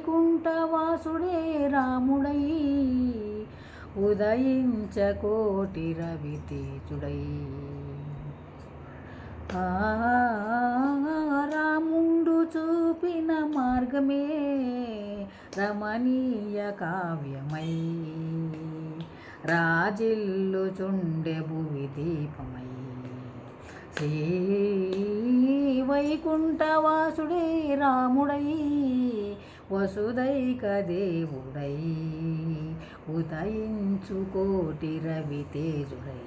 వైకుంఠవాసుడే రాముడై ఉదయించ కోటి రవి తేజుడై. రాముండు చూపిన మార్గమే రమణీయ కావ్యమై. రాజిల్లు చుండె భువి దీపమై. శ్రీ వైకుంఠవాసుడే రాముడై వసుదైక దేవుడై ఉదయించు కోటి రవి తేజుడై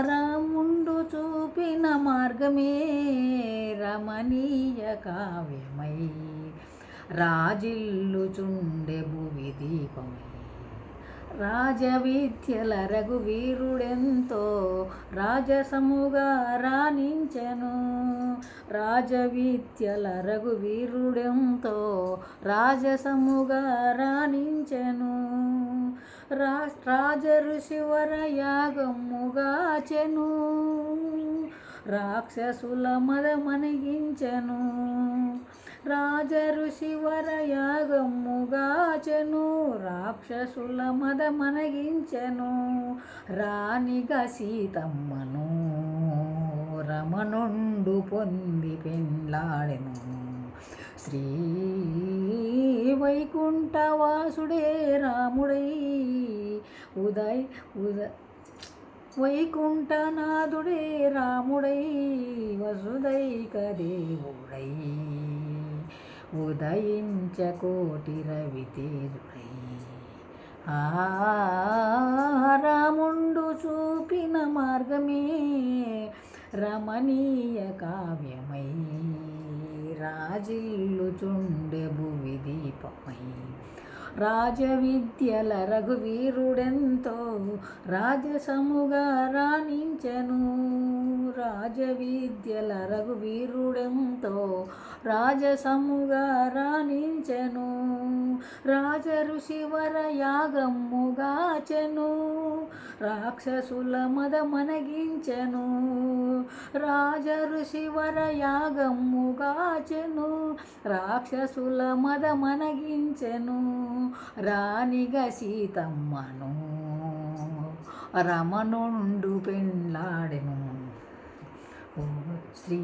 రాముండు చూపిన మార్గమే రమణీయ కావ్యమై. రాజిల్లు చుండె భువి దీపమై. రాజవిద్యల రఘువీరుడెంతో రాజసముగా రాణించెను. రాజవిద్యల రఘువీరుడెంతో రాజసముగా రాణించెను. రా రాజ ఋషివర యాగముగాచెను రాక్షసుల మదమనిగించెను రాజ ఋషివర యాగముగాచెను రాక్షసుల మదమనగించెను రాణిగా సీతమ్మను. రమణుండు పొంది పెండ్లాడెను. శ్రీ వైకుంఠవాసుడే రాముడై ఉదయ్ ఉద వైకుంఠనాథుడే రాముడై వసుదైక దేవుడై ఉదయించ కోటి రవి ఆ రాముండు చూపిన మార్గమే రమణీయ కావ్యమై రాజిల్లు చుండె భువి దీపమై రాజవిద్యల రఘువీరుడెంతో రాజసముగా రాణించెను. రాజవిద్యల రఘువీరుడెంతో రాజసముగా రాణించెను. రాజ ఋషివర యాగమ్ముగాచెను రాక్షసుల మదమనగించెను రాజ ఋషివర యాగమ్ముగాచెను రాక్షసుల మదమనగించెను రాణిగ సీతమ్మను రమణుండు పెండ్లాడెను. ఓ శ్రీ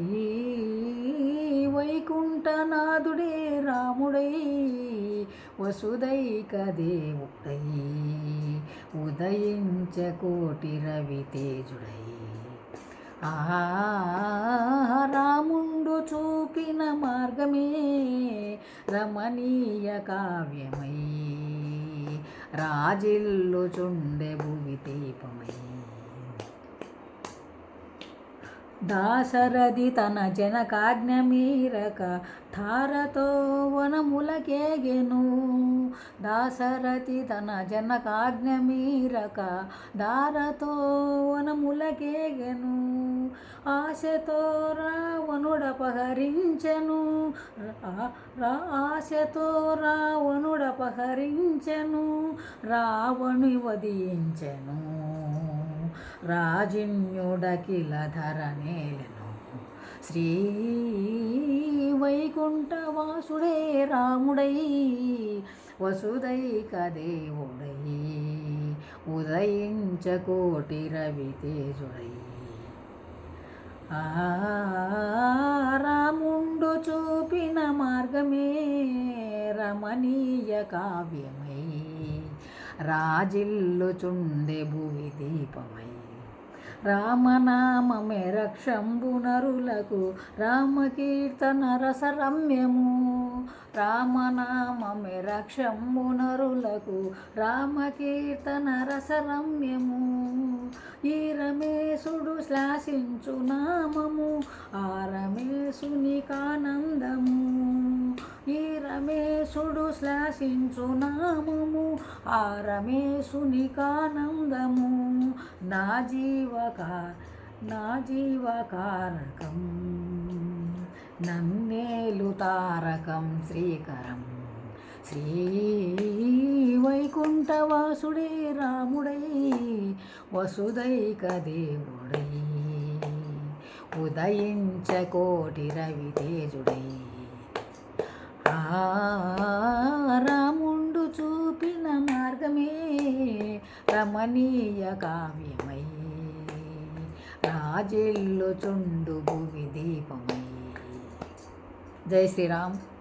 వైకుంఠనాథుడే రాముడై వసుదైక దేవుడై ఉదయించ కోటి రవి తేజుడై రాముండు చూపిన మార్గమే రమణీయ కావ్యమై రాజిల్లు చుండె భువి దీపమై. దాశరథి తన జనకాజ్ఞ మీరక ధారతో వనములకేగెను. దాశరథి తన జనకాజ్ఞ మీరక దారతో వనములకేగెను. ఆశతో రావణుడపహరించెను. రా ఆశతో రావణుడపహరించెను. రావణు వధించెను. రాజిన్యుడకిల ధరనేలను శ్రీ వైకుంఠవాసుడే రాముడై వసుదైక దేవుడై ఉదయించ కోటి రవి తేజుడై. రాముండు చూపిన మార్గమే రమణీయ కావ్యమై. రాజిల్లు చుండె భువి దీపమై. రామనామమే రక్షంబునరులకు రామకీర్తన రసరమ్యము. రామనామమే రక్షంబునరులకు రామకీర్తన రసరమ్యము. ఈ రమేశుడు శ్లాసించు నామము ఆ రమేశునికానందము సుడు శ్లాసించు నామము ఆ రమేశునికానందము నా జీవక నా జీవకారకం నన్నేలు తారకం శ్రీకరం. శ్రీ వైకుంఠవాసుడే రాముడై వసుదైక దేవుడై ఉదయించ కోటి రవితేజుడై. రాముండు చూపిన మార్గమే రమణీయ కావ్యమై. రాజిల్లు చుండు భువి దీపమై. జై శ్రీరామ్.